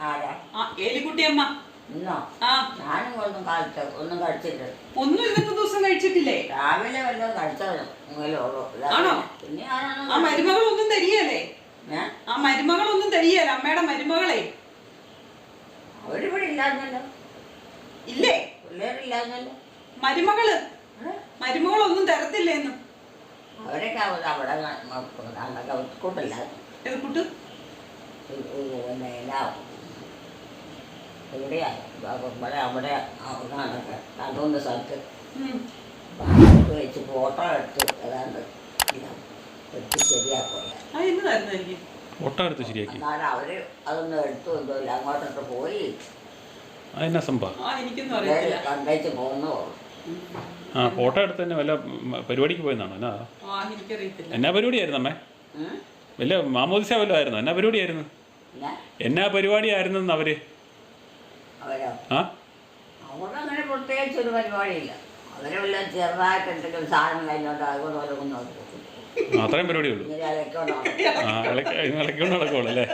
ആരാ? ആ ഏലിക്കുട്ടിയമ്മ ഇന്നോ? ആ. ഞാനും ഒന്നും കാലത്ത് ഒന്നും കഴിച്ചിട്ടില്ല. ഒന്നും ഇന്നത്തെ ദിവസം കഴിച്ചിട്ടില്ലേ? രാവിലെ വല്ലതും ആണോ? പിന്നെ. ആ മരുമകളൊന്നും തരികയല്ലേ? ആ മരുമകളൊന്നും തരികയല്ല. അമ്മയുടെ മരുമകളെ. അവരിവിടെ ഇല്ലാന്നല്ലോ ഇല്ലേ? പിള്ളേരില്ലാന്നല്ലോ മരുമകൾ? മരുമകളൊന്നും തരത്തില്ലേന്ന്. അവരൊക്കെ അവിടെ കൂട്ടില്ല കൂട്ട്? പിന്നെ എന്നാ എവിടെയാ ഇവിടെ അവിടെ അവിടെയൊക്കെ രണ്ടുമൂന്ന് സ്ഥലത്ത്. ബാഗ് വെച്ച് ഫോട്ടോ എടുത്ത് ഏതാണ്ട് എടുത്ത് ശരിയാക്കുക ഫോട്ടോ എടുത്ത് ശരിയാക്കി. എന്നാലും അവർ അതൊന്നും എടുത്തു എന്തോല്ല അങ്ങോട്ടോട്ട് പോയി. അതെന്നാ സംഭവം? ആ എനിക്കൊന്നും അറിയത്തില്ല. കണ്ടേച്ച് പോകുന്നു ആ ഫോട്ടോ എടുത്ത് തന്നെ വല്ല പരിപാടിക്ക് പോയെന്നാണോ? എന്നാ? എന്നാ പരിപാടിയായിരുന്നു അമ്മേ? വല്ല മാമോദിസ വല്ലതും ആയിരുന്നു? എന്നാ പരിപാടിയായിരുന്നു? എന്നാ? പരിപാടിയായിരുന്നു അവരോ? ആ? അവർക്കങ്ങനെ പ്രത്യേകിച്ച് ഒരു പരിപാടിയില്ല. അവരെ വല്ല ചെറുതായിട്ട് എന്തെങ്കിലും സാധനം കഴിഞ്ഞോണ്ട് അതുകൊണ്ട് വല്ലതൊന്നും അവർ ആ, അത്രയും പരിപാടിയുള്ളൂ. ഇങ്ങനെ അതൊക്കെ ആ ഇളക്കി ഇളക്കിക്കൊണ്ട് നടക്കുള്ളൂ അല്ലേ?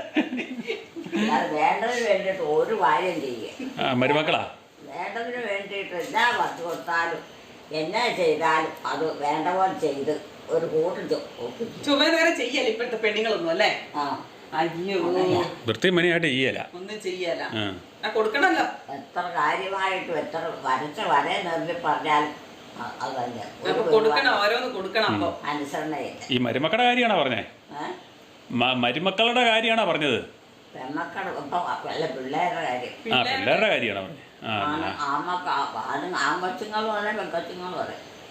വേണ്ടതിന് വേണ്ടിയിട്ട് ഒരു കാര്യം ചെയ്യുക ആ മരുമക്കളാ? വേണ്ടതിന് വേണ്ടിയിട്ട് എന്നാ വച്ചു കൊടുത്താലും എന്നാ ചെയ്താലും അത് വേണ്ട പോലെ ചെയ്ത് ഒരു കൂട്ടം ചുമതല ചുമ നേരെ ചെയ്യല ഇപ്പോഴത്തെ പെണ്ണുങ്ങളൊന്നും അല്ലേ? ആ. അയ്യോ. അങ്ങനെയാ. വൃത്തി മണിയായിട്ട് ചെയ്യല. ഒന്നും ചെയ്യല. കൊടുക്കണല്ലോ. എത്ര കാര്യമായിട്ടും എത്ര വരച്ച വരെ നിർത്തി പറഞ്ഞാൽ ഈ മരുമക്കളുടെ കാര്യമാണോ പറഞ്ഞേ? മരുമക്കളുടെ കാര്യമാണോ പറഞ്ഞത്? പിള്ളേരുടെ കാര്യമാണോ പറഞ്ഞത്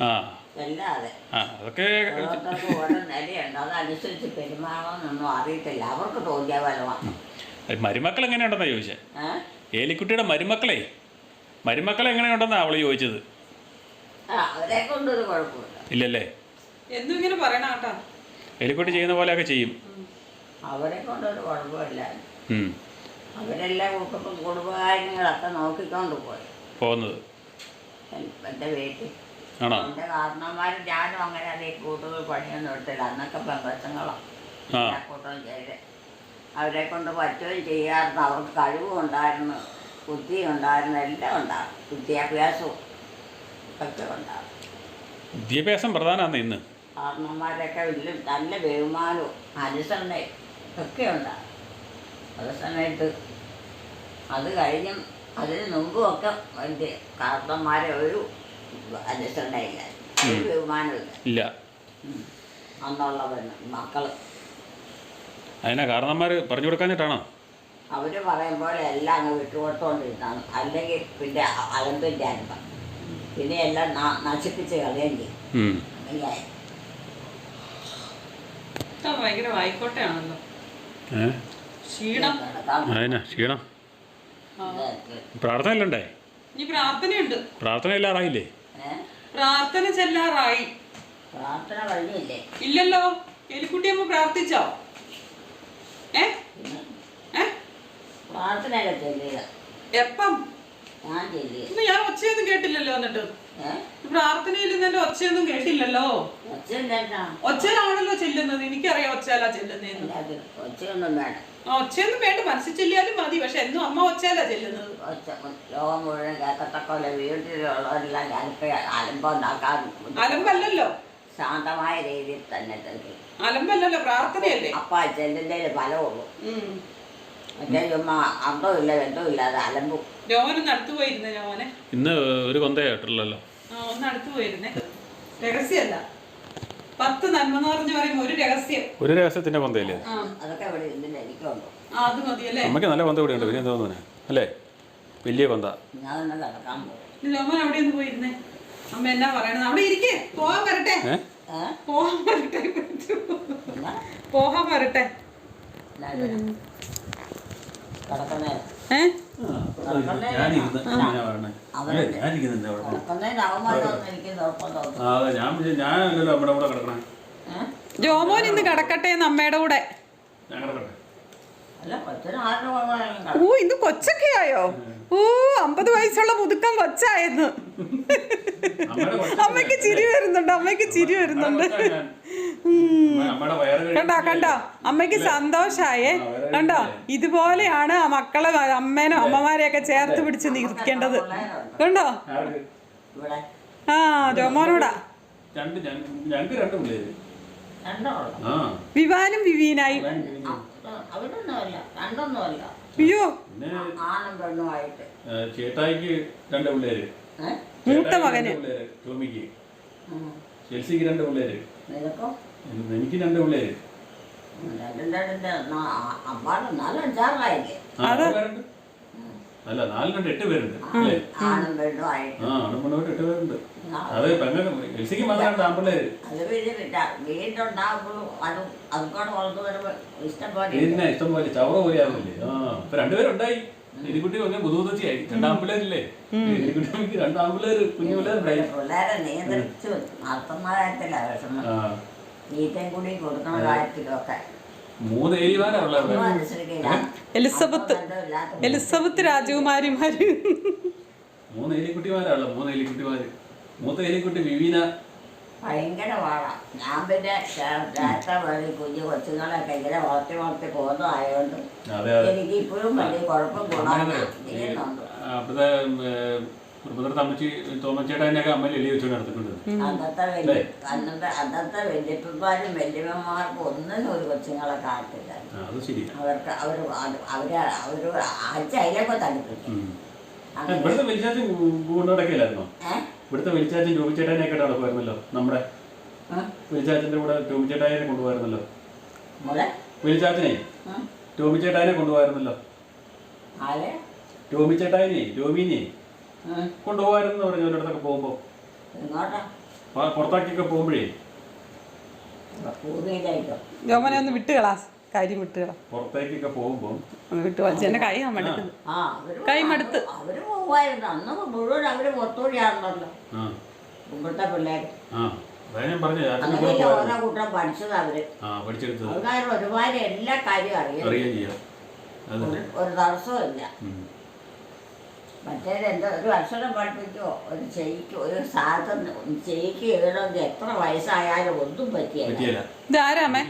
ആ. ആ അതൊക്കെ ഓരോരുത്തർക്കും ഓരോ നിലയുണ്ട്. അതനുസരിച്ച് പെരുമാറണമെന്നൊന്നും അറിയത്തില്ല. അവർക്ക് തോന്നിയ ഫലമാണ് മരുമക്കൾ എങ്ങനെയുണ്ടെന്നാ ചോദിച്ചേ? ഏലിക്കുട്ടിയുടെ മരുമക്കളെ? മരുമക്കൾ എങ്ങനെയുണ്ടെന്നാ അവൾ ചോദിച്ചത്? ആ അവരെ കൊണ്ടൊരു കുഴപ്പമില്ല. ഇല്ലല്ലേ? എന്നും ഇങ്ങനെ പറയണ കേട്ടാ. ഏലിക്കുട്ടി ചെയ്യുന്ന പോലെയൊക്കെ ചെയ്യും. അവരെ കൊണ്ടൊരു കുഴപ്പമില്ല. ഉം. അവരെല്ലാം കുടുംബ കുടുംബകാര്യങ്ങളൊക്കെ നോക്കിക്കൊണ്ട് പോയി. പോകുന്നത്. എൻ- എന്റെ വീട്ടിൽ. ആണോ? എന്റെ കാരണന്മാരും ഞാനും അങ്ങനെ അതേ കൂടുതൽ പണിയൊന്നും എടുത്തില്ല. അന്നൊക്കെ പെമ്പച്ചങ്ങളോ ആ. ചെയ്ത്. അവരെ കൊണ്ട് പറ്റുകയും ചെയ്യാറുണ്ട് അവർക്ക് കഴിവും ഉണ്ടായിരുന്നു ബുദ്ധിയും ഉണ്ടായിരുന്നു എല്ലാം ഉണ്ടാകും വിദ്യാഭ്യാസവും ഒക്കെ ഉണ്ടാകും വിദ്യാഭ്യാസം പ്രധാനമാണ് ഇന്ന്. കാരണന്മാരൊക്കെ വലിയ നല്ല ബഹുമാനവും അനുസരണയും ഒക്കെ ഉണ്ടാകും അതേ സമയത്ത് അത് കഴിഞ്ഞും അതിന് മുമ്പും ഒക്കെ വലിയ കാരണന്മാരെ ഒരു അനുസരണയില്ല ഒരു ബഹുമാനമില്ല ഇല്ല. അന്നുള്ള മക്കൾ അതിനാ കാരണന്മാർ പറഞ്ഞു കൊടുക്കാഞ്ഞിട്ടാണോ? അവർ പറയുമ്പോൾ എല്ലാം അങ്ങ് വിട്ടുകൊടുത്തോണ്ടിരുന്നാണ്. അല്ലെങ്കിൽ പിന്നെ അ- അലമ്പിന്റെ അനുഭവം പിന്നെ എല്ലാം നശിപ്പിച്ച് കളയുകയും ചെയ്യും. ഭയങ്കര ക്ഷീണം. ക്ഷീണം? പ്രാർത്ഥന ഇല്ലണ്ടേ പ്രാർത്ഥനയുണ്ട്. പ്രാർത്ഥന ഇല്ലാറായില്ലേ? പ്രാർത്ഥന ചെല്ലാറായി. പ്രാർത്ഥന കഴിഞ്ഞില്ലേ ഇല്ലല്ലോ. എലിക്കുട്ടിയമ്മ പ്രാർത്ഥിച്ചോ? ഏ? പ്രാർത്ഥനയൊക്കെ ചൊല്ലിയത് എപ്പം? ഞാൻ ചൊല്ലിയത് ഇന്ന് ഞാൻ ഒച്ചയൊന്നും കേട്ടില്ലല്ലോ എന്നിട്ട്. പ്രാർത്ഥനയിൽ നിന്റെ ഒച്ചയൊന്നും കേട്ടില്ലല്ലോ. ഒച്ചയിലാണല്ലോ ചെല്ലുന്നത്. എനിക്കറിയാം ഒച്ചയല്ല ചെല്ലുന്നതെന്ന് ഒച്ചയൊന്നും വേണം ഒച്ചയൊന്നും വേണ്ട മനസ്സിൽ ചെല്ലിയാലും മതി. പക്ഷെ എന്നും അമ്മ ഒച്ചയല്ല ചെല്ലുന്നത്? ലോകം മുഴുവൻ കേൾക്കത്തക്കോലെ വീട്ടിലുള്ളവരെല്ലാം അലമ്പല്ലല്ലോ? ശാന്തമായ രീതിയിൽ തന്നെ അലമ്പല്ലല്ലോ പ്രാർത്ഥനയല്ലേ? അപ്പ ചെല്ലിന്റെ ചെല്ലിന്റെ ഫലമുള്ളൂ ഇന്ന് ഒരു കൊന്തയായിട്ടുള്ളല്ലോ ഒന്ന് അടുത്ത് പോയിരുന്നേ. രഹസ്യമല്ല. പത്ത് നന്മ എന്ന് പറഞ്ഞു പറയുമ്പോ ഒരു രഹസ്യം. ഒരു രഹസ്യത്തിന്റെ കൊന്തയില്ലേ ആ. അതൊക്കെ ഇവിടെ ഇതിൽ എനിക്കുണ്ടോ ആ, അത് മതിയല്ലേ നമുക്ക് നല്ല കൊന്ത കൂടിയുണ്ട് പിന്നെ തോന്നുന്നു അല്ലേ? വലിയ പന്ത. ഞാൻ പോകും അവിടെ ഒന്ന് പോയിരുന്നേ. അമ്മ എന്നാ പറയണത്? അവിടെ ഇരിക്കേ. പോകാൻ വരട്ടെ. പോകാൻ വരട്ടെ. പോകാൻ വരട്ടെ. ജോമോൻ ഇന്ന് കടക്കട്ടെ എന്ന് അമ്മയുടെ കൂടെ. ഓ ഇന്ന് കൊച്ചൊക്കെ ആയോ ഓ അമ്പത് വയസ്സുള്ള മുതുക്കം കൊച്ചായിരുന്നു അമ്മയ്ക്ക് അമ്മയ്ക്ക് ചിരി വരുന്നുണ്ട് അമ്മയ്ക്ക് ചിരി വരുന്നുണ്ട്. കണ്ടോ കണ്ടോ? അമ്മയ്ക്ക് സന്തോഷായേ. കണ്ടോ? ഇതുപോലെയാണ് ആ മക്കളെ അമ്മേനും അമ്മമാരെയൊക്കെ ചേർത്ത് പിടിച്ച് നിൽക്കേണ്ടത്. കണ്ടോ? ഇവിടെ. ആ ജോമോനോടാ വിവാനും വിവീനായി. അയ്യോ. ചേട്ടായിക്ക് രണ്ട് പിള്ളേര്. മൂത്ത മകന്. ടോമിക്ക്. ഉം. ചെൽസിക്ക് രണ്ട് പിള്ളേര്. എനിക്ക് രണ്ട് പിള്ളേര്. അല്ല നാല് രണ്ട് എട്ട് പേരുണ്ട് അല്ലേ? ആണും പെണ്ണുമായിട്ട് ആ മുന്നോട്ട് എട്ട് പേരുണ്ട്. അത് പെങ്ങൾക്ക് ചെൽസിക്ക് മാത്രം രണ്ട് ആൺപിള്ളേര്. പിന്നെ ഇഷ്ടം പോലെ ചവറ പോലെ ആവില്ലേ? ആ ഇപ്പൊ രണ്ടുപേരുണ്ടായി എലിക്കുട്ടി പറഞ്ഞ ബുദ്ധിമുട്ടിയായി രണ്ടാമ്പിള്ളേരില്ലേ? എലിക്കുട്ടിക്ക് രണ്ടാമ്പിള്ളേര് കുഞ്ഞു പിള്ളേരുണ്ടായി പിള്ളേരെ നിയന്ത്രിച്ച്. നടത്തുന്ന കാര്യത്തില്ല വിഷമം. ആ. വീട്ടേം കൂടി കൊടുക്കുന്ന കാര്യത്തിലൊക്കെ. മൂന്ന് എലിസബത്ത് എലിസബത്ത് രാജകുമാരിമാര്. മൂന്ന് എലിക്കുട്ടിമാരാണല്ലോ മൂന്ന് എലിക്കുട്ടിമാര് മൂത്ത എലിക്കുട്ടി വിവീന ഭയങ്കര പാടാ ഞാൻ പിന്നെ നേരത്തെ വഴി കുഞ്ഞു കൊച്ചുങ്ങളൊക്കെ ഇങ്ങനെ വളർത്തി വളർത്തി പോകുന്നതായതുകൊണ്ട് എനിക്ക് ഇപ്പോഴും വലിയ കുഴപ്പം എലി വെച്ചോണ്ട് നടത്തിക്കൊണ്ട് അന്നത്തെ വലിയ അന്നത്തെ അന്നത്തെ വല്യപ്പന്മാരും വല്യമ്മമാർക്കും ഒന്നിനും ഒരു കൊച്ചുങ്ങളെ കാട്ടില്ല അവർക്ക് അവർ അവർ അവർ ആഴ്ച അതിലൊക്കെ തടുപ്പിക്കും ഇവിടുത്തെ ഏഹ് ഇവിടുത്തെ വെളിച്ചാച്ചൻ ടോമിച്ചേട്ടാനെയൊക്കെ നടക്കുമായിരുന്നല്ലോ നമ്മുടെ വിളിച്ചാച്ചന്റെ കൂടെ ടോമിച്ചേട്ടായനെ കൊണ്ടുപോയിരുന്നല്ലോ വിളിച്ചാച്ചനെ. ടോമിച്ചേട്ടായനെ കൊണ്ടുപോയിരുന്നല്ലോ ആരെ? ടോമിച്ചേട്ടായനെ ടോമിനെ കൊണ്ടുപോകാരുന്നു പറഞ്ഞു അവരുടെ പോകുമ്പോ. ഇങ്ങോട്ടാ പ- പുറത്താക്കിയൊക്കെ പോകുമ്പോഴേ. ഒന്ന് വിട്ടുകളാ. കാര്യം വിട്ടുകളാ പുറത്തേക്കൊക്കെ പോകുമ്പോൾ വിട്ടു. വലിച്ച എന്റെ കൈ മടുക്കുന്നത് ആ അവർ കൈ മടുത്ത്. അവർ പോവായിരുന്നു. അന്ന് മുഴുവൻ അവർ പുറത്തുകൂടിയാണല്ലോ. ആ. ഇവിടുത്തെ പിള്ളേര്. ആ അതാ ഞാൻ പറഞ്ഞു ചാച്ചന്റെ കൂടെ അങ്ങനെയല്ല പോയായിരുന്നു ഓരോ കൂട്ടം പഠിച്ചത് അവർ. ആ പഠിച്ചെടുത്തത്. അത് കാരണം ഒരുപാട് എല്ലാ കാര്യവും അറിയാം. അറിയുകയും ചെയ്യാം. അത്. ഒരു ഉം. മറ്റേത് എന്താ ഒരു അക്ഷരം പഠിപ്പിക്കോ ഒരു ചെയ്യിക്കോ ഒരു സാധനം ചെയ്യിക്കുകയോ എഴുതണമെങ്കിൽ എത്ര വയസ്സായാലും ഒന്നും പറ്റിയല്ല പറ്റിയല്ല ഇതാരാ അമ്മേ?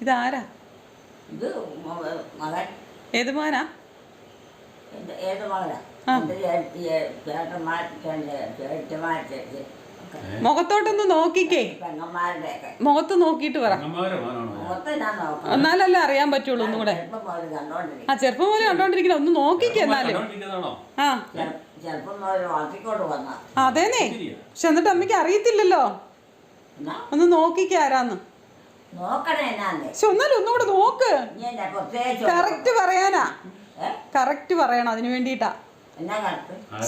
ഇതാരാ? ഇത് മകൻ. ഏത് മകനാ? മുഖത്തോട്ടൊന്ന് നോക്കിക്കേ. മുഖത്ത് നോക്കിയിട്ട് പറ. എന്നാലല്ലേ അറിയാൻ പറ്റുള്ളൂ ഒന്നും കൂടെ. ആ ചെറുപ്പം പോലെ കണ്ടോണ്ടിരിക്കണം ഒന്ന് നോക്കിക്കേ എന്നാലും. ആ. വന്ന പക്ഷെ എന്നിട്ട് അമ്മയ്ക്ക് അറിയത്തില്ലല്ലോ. ഒന്ന് നോക്കിക്കേ ആരാന്ന്. പക്ഷെ ഒന്നാലും ഒന്നും കൂടെ നോക്ക്. കറക്റ്റ് പറയാനാ. കറക്റ്റ് പറയണം അതിന് വേണ്ടിയിട്ടാ.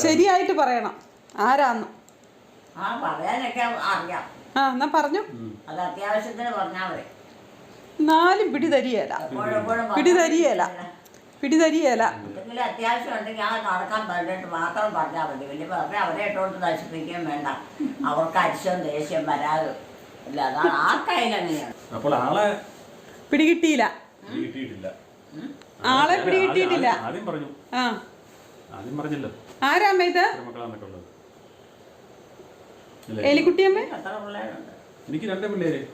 ശരിയായിട്ട് പറയണം. ആരാന്ന്? ആ പറയാനൊക്കെ അറിയാം. ആ എന്നാ പറഞ്ഞു. നാലും പിടി തരികേല പിടി തരികേല പിടി തരികേല എന്തെങ്കിലും അത്യാവശ്യം ഉണ്ടെങ്കിൽ ആ നടക്കാൻ പറഞ്ഞിട്ട് മാത്രം പറഞ്ഞാൽ മതി. വലിയ അവരെ ഇട്ടുകൊണ്ട് നശിപ്പിക്കുകയും വേണ്ട. അവർക്ക് അരിശം ദേഷ്യം വരാതെ. അപ്പോൾ ആളെ പിടികിട്ടിയില്ല. കിട്ടിയിട്ടില്ല ആളെ പിടികിട്ടിയിട്ടില്ല. ആദ്യം- പറഞ്ഞു. ആ. ആദ്യം പറഞ്ഞല്ലോ. ആരാ അമ്മ ഇത്? മക്കളാന്നൊക്കെ ഉള്ളത്. എലിക്കുട്ടിയമ്മ എനിക്ക് രണ്ട് പിള്ളേര്.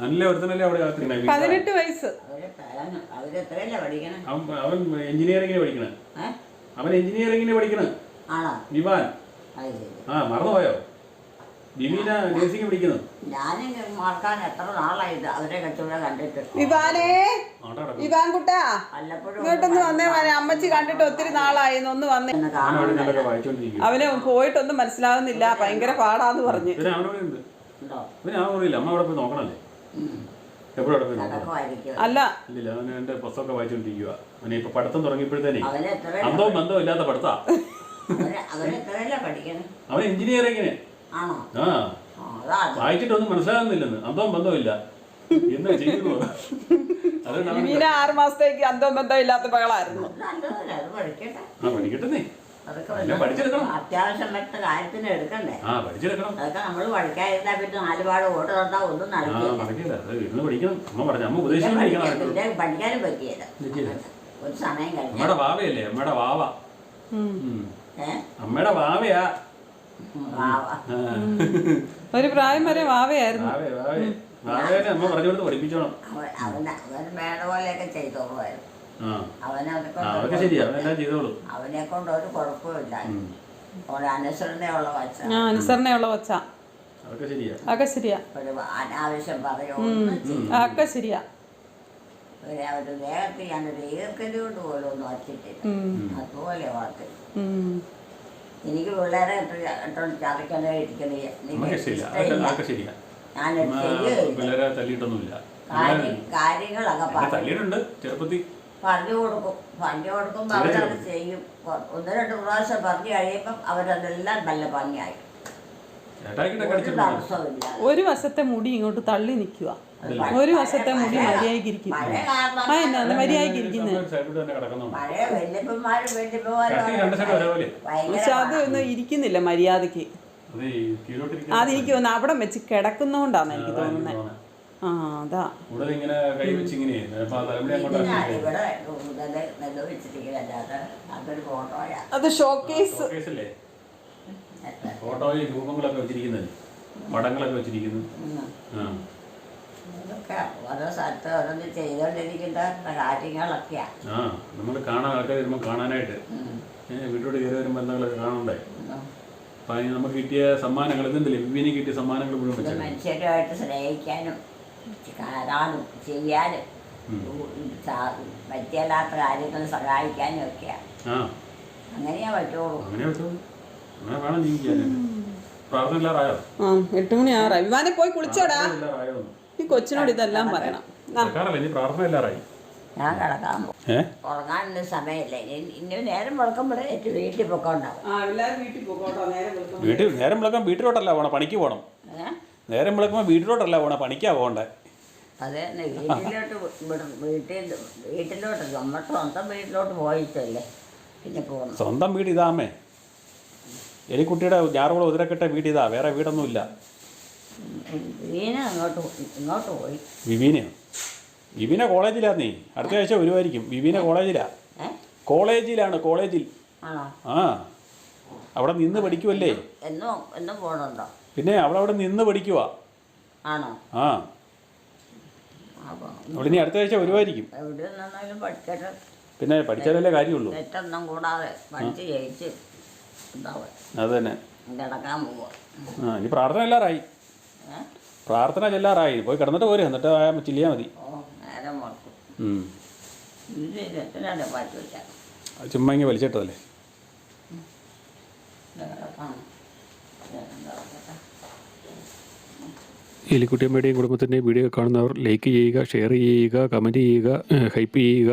നല്ല ഒരുത്തനല്ലേ അവിടെ. പതിനെട്ട് വയസ്സ്. അവൻ അവൻ എഞ്ചിനീയറിംഗിന് പഠിക്കണേ. അവൻ എഞ്ചിനീയറിംഗിന് പഠിക്കണേ. വിവാൻ. ആ മറന്നുപോയോ? പിടിക്കുന്നു ഞാനിങ്ങനെ മറക്കാൻ എത്ര നാളായി ഇത് അവരെ കച്ചവടം കണ്ടിട്ട്. വിവാനേ ആട്ടെ. കിടക്കുന്നു. കുട്ടാ വല്ലപ്പോഴും ഇങ്ങോട്ടൊന്ന് വന്നേ മോനെ. അമ്മച്ചി കണ്ടിട്ട് ഒത്തിരി നാളായി ഒന്ന് വന്നേ. ഒന്ന് വായിച്ചോണ്ടിരിക്കും അവന് പോയിട്ടൊന്നും മനസ്സിലാവുന്നില്ല. ഭയങ്കര പാടാന്ന് പറഞ്ഞ്. പിന്നെ അവനവിടെ ഉണ്ട്. പിന്നെ അവൻ അറിയില്ല. അമ്മ അവിടെ പോയി നോക്കണല്ലേ? എപ്പോഴും അവിടെ പോയി നോക്കണം. നടക്കുമായിരിക്കും അല്ല. ഇല്ലില്ല അവൻ എന്റെ പുസ്തകമൊക്കെ വായിച്ചോണ്ടിരിക്കുക അവനെ ഇപ്പൊ പഠിത്തം തുടങ്ങിയപ്പോഴത്തേനെ അവരെ എത്ര അന്തവും ബന്ധവും ഇല്ലാത്ത പഠിത്താ. അവരെ അവരെത്രയല്ല പഠിക്കണം? അവൻ ആ. വായിച്ചിട്ടൊന്നും മനസ്സിലാകുന്നില്ലെന്ന്. അന്തം ബന്ധവും ഇല്ല എന്ന് ചെയ്യുന്നു വിവീന ആറ് മാസത്തേക്ക് അന്തം ബന്ധം ഇല്ലാത്ത മകളായിരുന്നു ആ പഠിക്കട്ടെ അതൊക്കെ. അത്യാവശ്യം കാര്യത്തിന് എടുക്കണ്ടേ? നമ്മൾ പിന്നെ നാലുപാട് ഒന്നും നടക്കില്ല. പഠിക്കാനും പറ്റിയില്ല. ഒരു സമയം കഴിഞ്ഞു. അമ്മയുടെ വാവയല്ലേ? അമ്മയുടെ വാവ. അമ്മയുടെ വാവയാ. ഒരു പ്രായം വരെ വാവയായിരുന്നു. അമ്മ പറഞ്ഞു കൊടുത്ത് പഠിപ്പിച്ചോണം ചെയ്തോളുമായിരുന്നു. അവനെ ശരിയാ. അവനെല്ലാം ചെയ്തോളൂ. അവനെ കൊണ്ട് ഒരു കുഴപ്പമില്ല ഒരു അനുസരണയുള്ള വച്ച. ആ അനുസരണയുള്ള കൊച്ച അതൊക്കെ ശരിയാ. അതൊക്കെ ശരിയാ. അനാവശ്യം പറയോ? ഒന്നും അതൊക്കെ ശരിയാ. ഒരു അവരുടെ ദേഹത്ത് ഞാൻ ഒരു ഈർക്കൽ കൊണ്ട് പോലും ഒന്നും വച്ചിട്ടില്ല. അതുപോലെ വളർത്തി. എനിക്ക് പിള്ളേരെ ഇട്ട് ഇട്ടോണ്ട് ചതയ്ക്കണേ ഇരിക്കണേ നമുക്ക് ഇഷ്ടമില്ല അതൊക്കെ അതൊക്കെ ശരിയാ ഞാൻ പിള്ളേരെ തല്ലിയിട്ടൊന്നുമില്ല. കാര്യങ്ങളൊക്കെ പറഞ്ഞു തല്ലിയിട്ടുണ്ട്. ചെറുപ്പത്തിൽ പറഞ്ഞു കൊടുക്കും. പറഞ്ഞു കൊടുക്കുമ്പോൾ അവരത് ചെയ്യും. ഒന്ന് രണ്ട് പ്രാവശ്യം പറഞ്ഞു കഴിയുമ്പം അവരതെല്ലാം നല്ല ഭംഗിയായി. ചേട്ടായിക്കിട്ടൊക്കെ ഒരു വശത്തെ മുടി ഇങ്ങോട്ട് തള്ളി നിൽക്കുക. ഒരു വശത്തെ മുടി മര്യാദയ്ക്ക് ഇരിക്കും മഴ കാരണം ആ എന്നാ അത് മര്യാദയ്ക്ക് ഇരിക്കുന്നത് പക്ഷെ ഇരിക്കുന്നില്ല മര്യാദയ്ക്ക്. അത് തോന്നുന്നു അവിടെ വെച്ച് കിടക്കുന്നോണ്ടാന്ന് എനിക്ക് തോന്നുന്നത്. ആ അതാ. ഇങ്ങനെ കൈ വെച്ച് ഇങ്ങനെ ഷോക്കേസ്. ഫോട്ടോയിൽ രൂപങ്ങളൊക്കെ വെച്ചിരിക്കുന്നത്. പടങ്ങളൊക്കെ വെച്ചിരിക്കുന്നു. ആ. ഇതൊക്കെ ഓരോ സ്ഥലത്ത് ഓരോന്ന് ചെയ്തുകൊണ്ടിരിക്കുന്ന ആ നമ്മൾ കാണാൻ ആൾക്കാർ വരുമ്പോൾ കാണാനായിട്ട്. വീട്ടിലോട്ട് കയറി വരുമ്പോൾ എന്തെങ്കിലുമൊക്കെ കാണണ്ടേ? അപ്പം അതിന് നമുക്ക് കിട്ടിയ സമ്മാനങ്ങൾ ഇതുണ്ടല്ലേ വിവിന് കിട്ടിയ സമ്മാനങ്ങൾ മുഴുവൻ ഇത് വെച്ചത് മനുഷ്യരുമായിട്ട് സ്നേഹിക്കാനും കാണാനും ചെയ്യാനും പറ്റിയല്ലാത്ത കാര്യങ്ങൾ സഹായിക്കാനും ഒക്കെയാ. ആ. അങ്ങനെയാ പറ്റുള്ളൂ. അങ്ങനെ പറ്റുമോ എട്ട് മണി ആറാ വിമാനം പോയി കുളിച്ചോടാ. ഇല്ലാറായോ ഈ കൊച്ചിനോട് ഇതെല്ലാം പറയണം. ആ. കേൾക്കാറല്ലേ ഇനി പ്രാർത്ഥന ഇല്ലാറായി ഞാൻ കിടക്കാൻ ഉറങ്ങാനൊന്നും സമയമില്ല. ഇനി നേരം വെളുക്കുമ്പോഴേ വീട്ടിൽ പൊക്കോണ്ടാവും. ആ എല്ലാവരും വീട്ടിൽ പോകോട്ടോ നേരെ വിളക്കാൻ വീട്ടിലോട്ടല്ല പോണം പണിക്ക് പോണം. നേരം വിളക്കുമ്പോൾ വീട്ടിലോട്ടല്ല പോണം പണിക്കാ പോകണ്ടേ. അത് വീട്ടിലോട്ട് ഇവിടെ വീട്ടിൽ വീട്ടിലോട്ട് നമ്മുടെ സ്വന്തം വീട്ടിലോട്ട് പോയിട്ടല്ലേ പിന്നെ പോകണം സ്വന്തം വീട് ഇതാമേ. എലിക്കുട്ടിയുടെ ഞാറുകുളം ഉതിരക്കെട്ട വീട് ഇതാ വേറെ വീടൊന്നുമില്ല. ഇല്ല വിവീന? കോളേജിലാ നീ? അടുത്ത ആഴ്ച വരുമായിരിക്കും വിവീന കോളേജിലാ? കോളേജിലാണ് കോളേജിൽ. ആ. അവിടെ നിന്ന് പഠിക്കുമല്ലേ പിന്നെ അവിടെ അവളവിടെ നിന്ന് പഠിക്കുവാ. ആണോ? ആ. അവിടെ ഇനി അടുത്ത ആഴ്ച വരുമായിരിക്കും പിന്നെ പഠിച്ചാലല്ലേ കാര്യമുള്ളൂ. കൂടാതെ പഠിച്ച് ജയിച്ച്. ഉണ്ടാവുക അത് തന്നെ ആ ഇനി പ്രാർത്ഥന എല്ലാറായി പ്രാർത്ഥന ചെല്ലാറായി പോയി കിടന്നിട്ട് പോരും എന്നിട്ട് ചില്ലിയാൽ മതി. ചുമ്മാ ഇങ്ങനെ വലിച്ചിട്ടതല്ലേ? എലിക്കുട്ടിയമ്മയുടെയും കുടുംബത്തിന്റെയും വീഡിയോ കാണുന്നവർ ലൈക്ക് ചെയ്യുക ഷെയർ ചെയ്യുക കമന്റ് ചെയ്യുക ഹൈപ്പ് ചെയ്യുക.